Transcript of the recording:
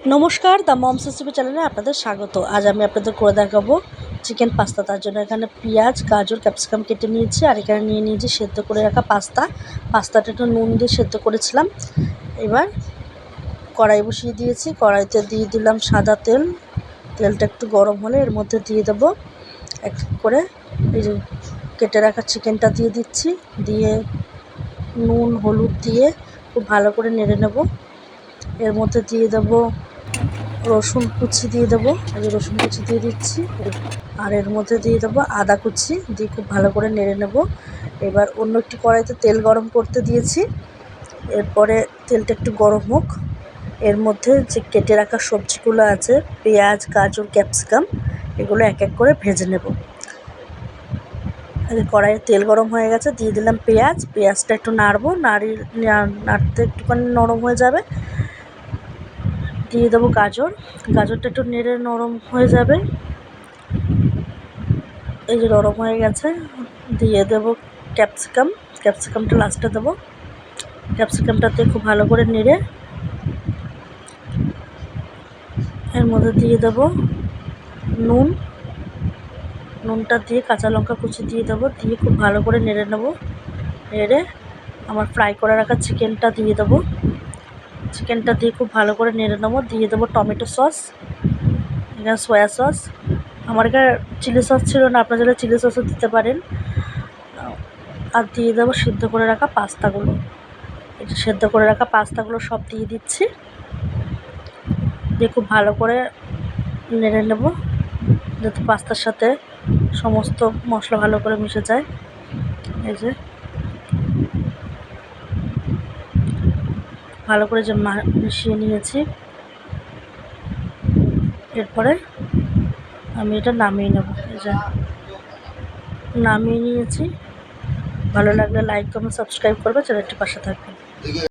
নমস্কার, the moms recipe চ্যানেলে আপনাদের স্বাগত। আজ আমি আপনাদের করে দেখাবো চিকেন পাস্তা। তার জন্য এখানে পেঁয়াজ, গাজর, ক্যাপসিকাম কেটে নিয়েছি আর এখানে নিয়ে নিয়েছি সেদ্ধ করে রাখা পাস্তা। পাস্তাটা একটু নুন দিয়ে সেদ্ধ করেছিলাম। এবার কড়াই বসিয়ে দিয়েছি। কড়াইতে দিয়ে দিলাম সাদা তেল। তেলটা একটু গরম হলে এর মধ্যে দিয়ে দেবো। এক করে এই কেটে রাখা চিকেনটা দিয়ে দিচ্ছি। দিয়ে নুন, হলুদ দিয়ে খুব ভালো করে নেড়ে নেব। এর মধ্যে দিয়ে দেবো রসুন কুচি দিয়ে দেবো। যে রসুন কুচি দিয়ে দিচ্ছি। আর এর মধ্যে দিয়ে দেবো আদা কুচি, দিয়ে খুব ভালো করে নেড়ে নেব। এবার অন্য একটি কড়াইতে তেল গরম করতে দিয়েছি। এরপরে তেলটা একটু গরম হোক। এর মধ্যে যে কেটে রাখা সবজিগুলো আছে, পেঁয়াজ, গাজর, ক্যাপসিকাম, এগুলো এক এক করে ভেজে নেব। কড়াইয়ে তেল গরম হয়ে গেছে, দিয়ে দিলাম পেঁয়াজ। পেঁয়াজটা একটু নাড়বো, নাড়ি নাড়তে একটুখানি নরম হয়ে যাবে। দিয়ে দেবো গাজর। গাজরটা একটু নেড়ে নরম হয়ে যাবে। এই যে নরম হয়ে গেছে, দিয়ে দেব ক্যাপসিকাম। ক্যাপসিকামটা লাস্টে দেবো। ক্যাপসিকামটাতে খুব ভালো করে নেড়ে এর মধ্যে দিয়ে দেব নুন। নুনটা দিয়ে কাঁচা লঙ্কা কুচি দিয়ে দেবো, দিয়ে খুব ভালো করে নেড়ে নেব। নেড়ে আমার ফ্রাই করে রাখা চিকেনটা দিয়ে দেবো। চিকেনটা দিয়ে খুব ভালো করে নেড়ে নেব। দিয়ে দেবো টমেটো সস এখানে সয়া সস আমার এখানে চিলি সস ছিল না, আপনারা চাইলে চিলি সসও দিতে পারেন। আর দিয়ে দেবো সিদ্ধ করে রাখা পাস্তাগুলো। এটা সেদ্ধ করে রাখা পাস্তাগুলো সব দিয়ে দিচ্ছি। দিয়ে খুব ভালো করে নেড়ে নেব, যাতে পাস্তার সাথে সমস্ত মশলা ভালো করে মিশে যায়। এই যে। ভালো করে যে মিশিয়ে নিয়েছি। এরপরে আমি এটা নামিয়ে নেব নামিয়ে নিয়েছি। ভালো লাগলে লাইক কমেন্ট সাবস্ক্রাইব করবে চ্যানেলটি পাশে থাকবেন